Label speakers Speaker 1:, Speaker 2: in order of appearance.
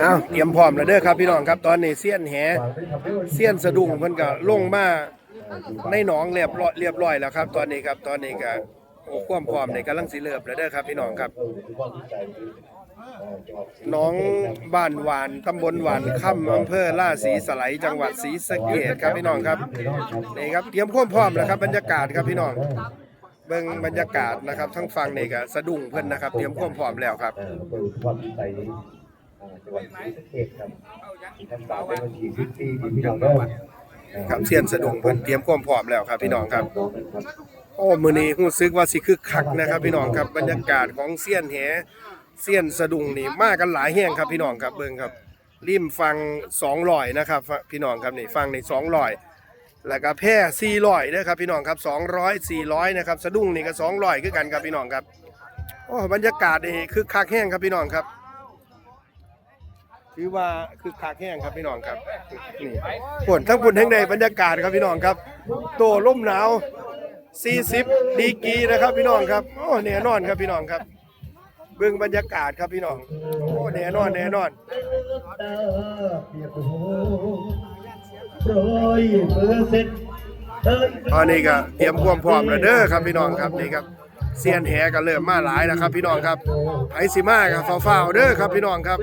Speaker 1: เอ้าเตรียมพร้อมแล้วเด้อครับพี่น้องครับตอนนี้เสี้ยนแหเสี้ยนสะดุ้งเพิ่นก็ลงมาในหนองเรียบร้อยเรียบร้อยแล้วครับ ตอนนี้ครับตอนนี้ก็ความพร้อมนี่กำลังสิเริ่มแล้วเด้อครับพี่น้องครับหน้องบ้านหวานตำบลหวานค่ำอำเภอล่าศรีสไลจังหวัดศรีสะเกษครับพี่น้องครับนี่ครับเตรียมความพร้อมแล้วครับบรรยากาศครับพี่น้อง เบิ่งบรรยากาศนะครับทั้งฟังนี่ก็สะดุ้งเพิ่นนะครับเตรียมความพร้อมแล้วครับ
Speaker 2: เอ่ออำเภอความดีใจอ่าจังหวัดศรีสะเกษครับท่านสาวเป็นวันที่สิบสี่ที่พี่น้องเด้อ
Speaker 1: ครับเสียนสะดุ้งเพิ่นเตรียมความพร้อมแล้วครับพี่น้องครับโอ้มื้อนี้รู้สึกว่าสิคึกคักนะครับ พี่น้องครับบรรยากาศของเสี้ยนแหเสี้ยนสะดุ้งนี่มากันหลายแห่งครับพี่น้องครับเบิ่งครับริมฟัง200นะครับพี่น้องครับนี่ฟังนี่200 แล้วก็แพร่400นะครับพี่น้องครับ200 400นะครับสะดุ้งนี่ก็200คือกันครับพี่น้องครับโอ้บรรยากาศนี่คึกคักแห้งครับพี่น้องครับถือว่าคึกคักแห้งครับพี่น้องครับนี่ฝนทั้งฝนทั้งใดบรรยากาศครับพี่น้องครับ โตล่มหนาว40ดีกีนะครับพี่น้องครับโอ้แน่นอนครับพี่น้องครับเบิ่งบรรยากาศครับพี่น้องโอ้แน่นอนแน่นอน ตอนนี้ก็เตรียมความพร้อมแล้วเด้อครับพี่น้องครับนี่ครับเซียนแหก็เริ่มมาหลายแล้วครับพี่น้องครับไผสิมากับฟ้าวๆเด้อครับพี่น้องครับ